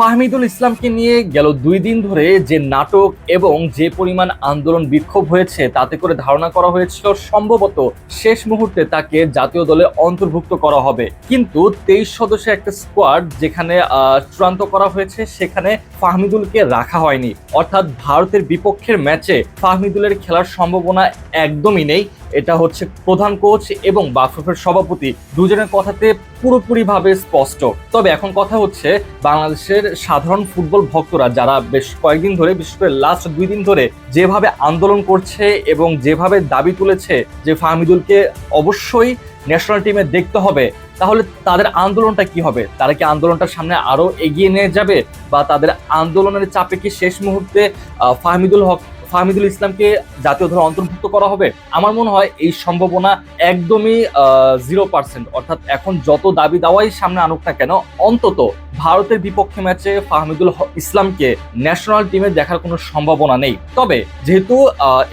ফাহমিদুল ইসলামকে নিয়ে গেল দুই দিন ধরে যে নাটক এবং যে পরিমাণ আন্দোলন বিক্ষোভ হয়েছে, তাতে করে ধারণা করা হয়েছিল সম্ভবত শেষ মুহূর্তে তাকে জাতীয় দলে অন্তর্ভুক্ত করা হবে। কিন্তু তেইশ সদস্যের একটা স্কোয়াড যেখানে চূড়ান্ত করা হয়েছে, সেখানে ফাহমিদুলকে রাখা হয়নি। অর্থাৎ ভারতের বিপক্ষের ম্যাচে ফাহমিদুলের খেলার সম্ভাবনা একদমই নেই। এটা হচ্ছে প্রধান কোচ এবং বাফুফের সভাপতি। দুজনের কথাতে পুরোপুরিভাবে স্পষ্ট। তবে এখন কথা হচ্ছে বাংলাদেশের সাধারণ ফুটবল ভক্তরা যারা বেশ কয়েকদিন ধরে, বিশেষ করে লাস্ট দুই দিন ধরে যেভাবে আন্দোলন করছে এবং যেভাবে দাবি তুলেছে যে ফাহমিদুলকে অবশ্যই ন্যাশনাল টিমে দেখতে হবে, তাহলে তাদের আন্দোলনটা কি হবে? তারা কি আন্দোলনটার সামনে আরও এগিয়ে নিয়ে যাবে বা তাদের আন্দোলনের চাপে কি শেষ মুহূর্তে ফাহমিদুল হক ফাহমিদুল ইসলামকে জাতীয় দলে অন্তর্ভুক্ত করা হবে। আমার মনে হয় এই সম্ভাবনা একদমই জিরো পার্সেন্ট অর্থাৎ এখন যত দাবি দাওয়াই সামনে আনুক না কেন, অন্তত ভারতের বিপক্ষে ম্যাচে ফাহমিদুল ইসলামকে ন্যাশনাল টিমে দেখার কোনো সম্ভাবনা নেই। তবে যেহেতু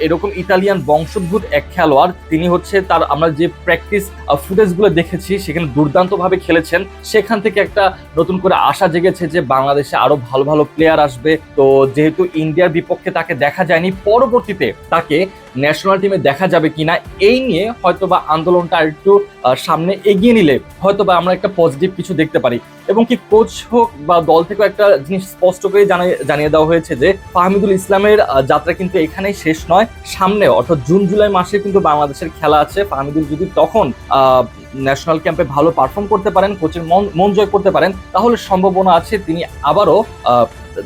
এরকম ইতালিয়ান বংশোদ্ভূত এক খেলোয়াড়, তিনি হচ্ছে তার আমরা যে প্র্যাকটিস ফুটেজগুলো দেখেছি, সেখানে দুর্দান্তভাবে খেলেছেন। সেখান থেকে একটা নতুন করে আশা জেগেছে যে বাংলাদেশে আরও ভালো ভালো প্লেয়ার আসবে। তো যেহেতু ইন্ডিয়ার বিপক্ষে তাকে দেখা যায়নি, পরবর্তীতে তাকে ন্যাশনাল টিমে দেখা যাবে কিনা, এই নিয়ে হয়তো বা আন্দোলনটা একটু সামনে এগিয়ে নিলে হয়তো বা আমরা একটা পজিটিভ কিছু দেখতে পারি। এবং কি কোচ হোক বা দল থেকেও একটা জিনিস স্পষ্ট করে জানিয়ে দেওয়া হয়েছে যে, ফাহমিদুল ইসলামের যাত্রা কিন্তু এখানেই শেষ নয় সামনে অর্থাৎ জুন, জুলাই মাসে কিন্তু বাংলাদেশের খেলা আছে। ফাহমিদুল যদি তখন ন্যাশনাল ক্যাম্পে ভালো পারফর্ম করতে পারেন কোচের মন মন জয় করতে পারেন, তাহলে সম্ভাবনা আছে তিনি আবারও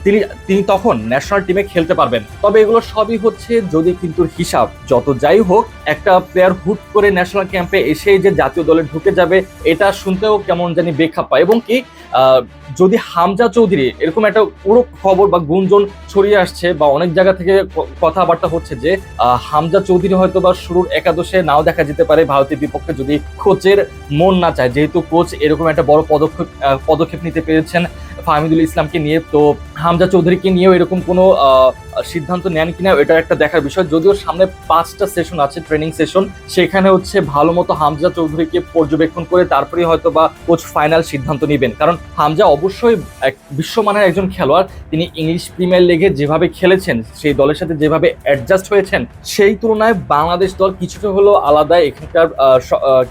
তিনি তিনি তখন ন্যাশনাল টিমে খেলতে পারবেন। তবে এগুলো সবই হচ্ছে যদি কিন্তু হিসাব, যত যাই হোক, একটা প্লেয়ার হুট করে ন্যাশনাল ক্যাম্পে এসে যে জাতীয় দলে ঢুকে যাবে, এটা শুনতেও কেমন জানি বেখাপ পায় এবং কি যদি হামজা চৌধুরী এরকম একটা পুরো খবর বা গুঞ্জন ছড়িয়ে আসছে বা অনেক জায়গা থেকে কথাবার্তা হচ্ছে যে হামজা চৌধুরী হয়তো বা শুরুর একাদশে নাও দেখা যেতে পারে ভারতের বিপক্ষে যদি কোচের মন না চায়। যেহেতু কোচ এরকম একটা বড় পদক্ষেপ পদক্ষেপ নিতে পেরেছেন ফাহমিদুল ইসলামকে নিয়ে, তো হামজা চৌধুরীকে নিয়েও এরকম কোনো সিদ্ধান্ত নেন কিনা এটা একটা দেখার বিষয়। যদিও সামনে পাঁচটা সেশন আছে ট্রেনিং সেশন সেখানে হচ্ছে ভালো মতো হামজা চৌধুরীকে পর্যবেক্ষণ করে তারপরে হয়তো বা কোচ ফাইনাল সিদ্ধান্ত নেবেন। কারণ হামজা অবশ্যই এক বিশ্বমানের একজন খেলোয়াড়। তিনি ইংলিশ প্রিমিয়ার লিগে যেভাবে খেলেছেন, সেই দলের সাথে যেভাবে অ্যাডজাস্ট হয়েছেন, সেই তুলনায় বাংলাদেশ দল কিছুটা হলেও আলাদা। এখানকার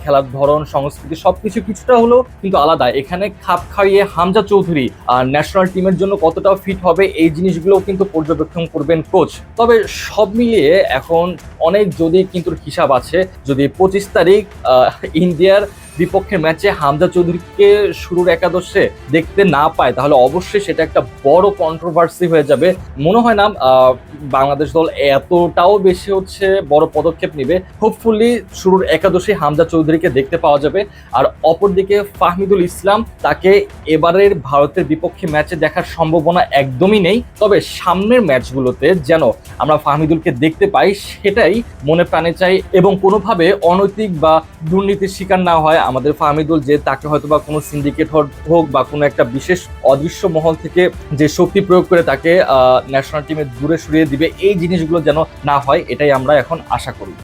খেলার ধরন, সংস্কৃতি সবকিছু কিছুটা হলেও কিন্তু আলাদা। এখানে খাপ খাইয়ে হামজা চৌধুরী ন্যাশনাল টিমের জন্য কতটা ফিট হবে, এই জিনিসগুলোও কিন্তু পর্যবেক্ষণ করবেন কোচ। তবে সব মিলিয়ে এখন অনেক যদি কিন্তু হিসাব আছে, যদি পঁচিশ তারিখ ইন্ডিয়ার বিপক্ষে ম্যাচে হামজা চৌধুরীকে শুরুর একাদশে দেখতে না পায়, তাহলে অবশ্যই সেটা একটা বড় কন্ট্রোভার্সি হয়ে যাবে। মনে হয় না বাংলাদেশ দল এতটাও বেশি হচ্ছে বড় পদক্ষেপ নেবে। হোপফুলি শুরুর একাদশে হামজা চৌধুরীকে দেখতে পাওয়া যাবে। আর অপরদিকে ফাহমিদুল ইসলাম তাকে এবারের ভারতের বিপক্ষে ম্যাচে দেখার সম্ভাবনা একদমই নেই। তবে সামনের ম্যাচগুলোতে যেন আমরা ফাহমিদুলকে দেখতে পাই, সেটাই মনে প্রাণে চাই এবং কোনোভাবে অনৈতিক বা দুর্নীতির শিকার না হয়। আমাদের ফাহমিদুল যে তাকে হয়তো বা কোনো সিন্ডিকেট হোক বা কোনো একটা বিশেষ অদৃশ্য মহল থেকে যে শক্তি প্রয়োগ করে তাকে ন্যাশনাল টিমে দূরে সরিয়ে দিবে, এই জিনিসগুলো যেন না হয়, এটাই আমরা এখন আশা করি।